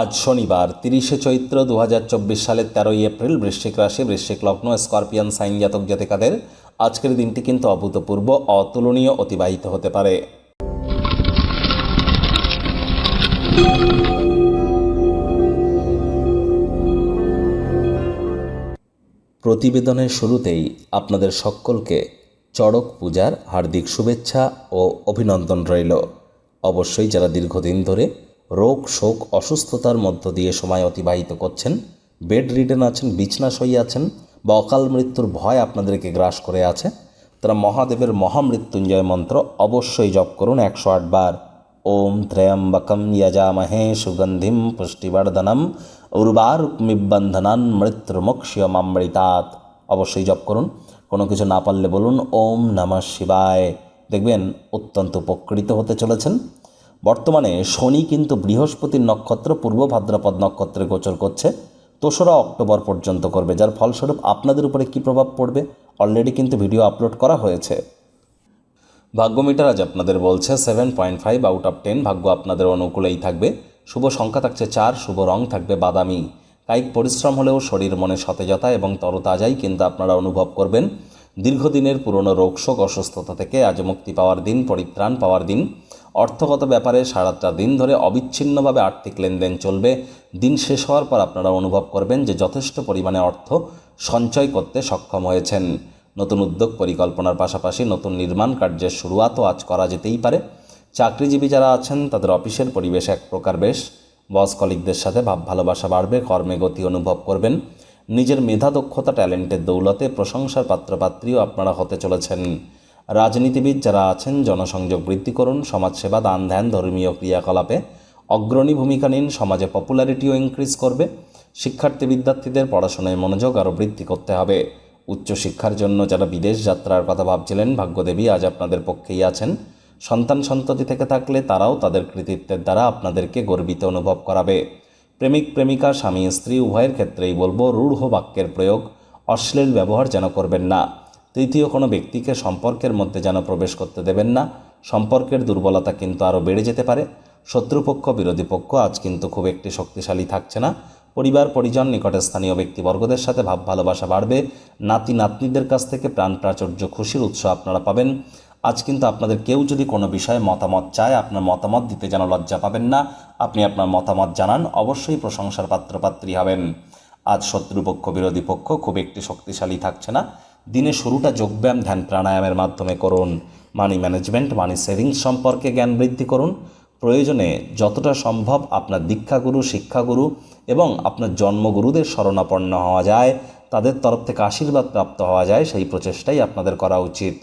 আজ শনিবার, তিরিশে চৈত্র দু হাজার চব্বিশ সালের তেরোই এপ্রিল বৃশ্চিক রাশি, বৃশ্চিক লগ্ন, স্করপিয়ান সাইন জাতক জাতিকাদের আজকের দিনটি কিন্তু অভূতপূর্ব, অতুলনীয়, অতিবাহিত হতে পারে। প্রতিবেদনের শুরুতেই আপনাদের সকলকে চড়ক পূজার হার্দিক শুভেচ্ছা ও অভিনন্দন রইল। অবশ্যই যারা দীর্ঘদিন ধরে রোগ, শোক, অসুস্থতার মধ্য দিয়ে সময় অতিবাহিত করছেন। বেড রিডেন আছেন, বিছনা সই আছেন বা অকাল মৃত্যুর ভয় আপনাদেরকে গ্রাস করে আছে, তারা মহাদেবের মহামৃত্যুঞ্জয় মন্ত্র অবশ্যই জপ করুন একশো বার। ওম ত্রয়ম্বকম যজামহে সুগন্ধিম পুষ্টিবর্ধনম উর্বারুকমিবন্ধনান মৃত্যুমুক্ষিয়মামৃতাৎ। অবশ্যই জপ করুন। কোনো কিছু না পারলে বলুন, ওম নমঃ শিবায়। দেখবেন অত্যন্ত উপকৃত হতে চলেছেন। বর্তমানে শনি কিন্তু বৃহস্পতির নক্ষত্র, পূর্ব ভাদ্রপদ নক্ষত্রে গোচর করছে। দোসরা অক্টোবর পর্যন্ত করবে, যার ফলস্বরূপ আপনাদের উপরে কী প্রভাব পড়বে? অলরেডি কিন্তু ভিডিও আপলোড করা হয়েছে। ভাগ্যমিটার আজ আপনাদের বলছে seven point five out of ten ভাগ্য আপনাদের অনুকূলেই থাকবে। শুভ সংখ্যা থাকছে চার, শুভ রং থাকবে বাদামি। কায়িক পরিশ্রম হলেও শরীর মনে সতেজতা এবং তরতাজাই কিন্তু আপনারা অনুভব করবেন। দীর্ঘদিনের পুরনো রোগশোক অসুস্থতা থেকে আজ মুক্তি পাওয়ার দিন, পরিত্রাণ পাওয়ার দিন। অর্থগত ব্যাপারে সারাটা দিন ধরে অবিচ্ছিন্নভাবে আর্থিক লেনদেন চলবে। দিন শেষ হওয়ার পর আপনারা অনুভব করবেন যে যথেষ্ট পরিমাণে অর্থ সঞ্চয় করতে সক্ষম হয়েছেন। নতুন উদ্যোগ পরিকল্পনার পাশাপাশি নতুন নির্মাণ কার্যের শুরুয়াতও আজ করা যেতেই পারে। চাকরিজীবী যারা আছেন, তাদের অফিসের পরিবেশ এক প্রকার বেশ। বস কলিকদের সাথে ভাব ভালোবাসা বাড়বে, কর্মে গতি অনুভব করবেন। নিজের মেধা দক্ষতা, ট্যালেন্টের দৌলতে প্রশংসার পাত্রপাত্রীও আপনারা হতে চলেছেন। রাজনীতিবিদ যারা আছেন, জনসংযোগ বৃদ্ধি করুন, সমাজসেবা দান ধ্যান ধর্মীয় ক্রিয়াকলাপে অগ্রণী ভূমিকা নিন, সমাজে পপুলারিটিও ইনক্রিজ করবে। শিক্ষার্থী বিদ্যার্থীদের পড়াশোনায় মনোযোগ আরও বৃদ্ধি করতে হবে। উচ্চশিক্ষার জন্য যারা বিদেশ যাত্রার কথা ভাবছিলেন, ভাগ্যদেবী আজ আপনাদের পক্ষেই আছেন। সন্তান সন্ততি থেকে থাকলে তারাও তাদের কৃতিত্বের দ্বারা আপনাদেরকে গর্বিত অনুভব করাবে। প্রেমিক, প্রেমিকা, স্বামী, স্ত্রী, উভয়ের ক্ষেত্রেই বলব, রূঢ় বাক্যের প্রয়োগ, অশ্লীল ব্যবহার যেন করবেন না। তৃতীয় কোনো ব্যক্তিকে সম্পর্কের মধ্যে যেন প্রবেশ করতে দেবেন না। সম্পর্কের দুর্বলতা কিন্তু আরও বেড়ে যেতে পারে। শত্রুপক্ষ, বিরোধী পক্ষ আজ কিন্তু খুব একটি শক্তিশালী থাকছে না। পরিবার, পরিজন, নিকটে স্থানীয় ব্যক্তিবর্গদের সাথে ভাব ভালোবাসা বাড়বে। নাতি, নাতনিদের কাছ থেকে প্রাণ প্রাচুর্য, খুশির উৎস আপনারা পাবেন। আজ কিন্তু আপনাদের কেউ যদি কোনো বিষয়ে মতামত চায়, আপনার মতামত দিতে যেন লজ্জা পাবেন না। আপনি আপনার মতামত জানান, অবশ্যই প্রশংসার পাত্রপাত্রী হবেন। আজ শত্রুপক্ষ, বিরোধী পক্ষ খুব একটি শক্তিশালী থাকছে না। দিনের শুরুটা যোগব্যায়াম, ধ্যান প্রাণায়ামের মাধ্যমে করুন। মানি ম্যানেজমেন্ট মানি সেভিংস সম্পর্কে জ্ঞান বৃদ্ধি করুন। প্রয়োজনে যতটা সম্ভব আপনার দীক্ষাগুরু, শিক্ষাগুরু এবং আপনার জন্মগুরুদের শরণাপন্ন হওয়া যায়। তাদের তরফ থেকে আশীর্বাদ প্রাপ্ত হওয়া যায়। সেই প্রচেষ্টাই আপনাদের করা উচিত।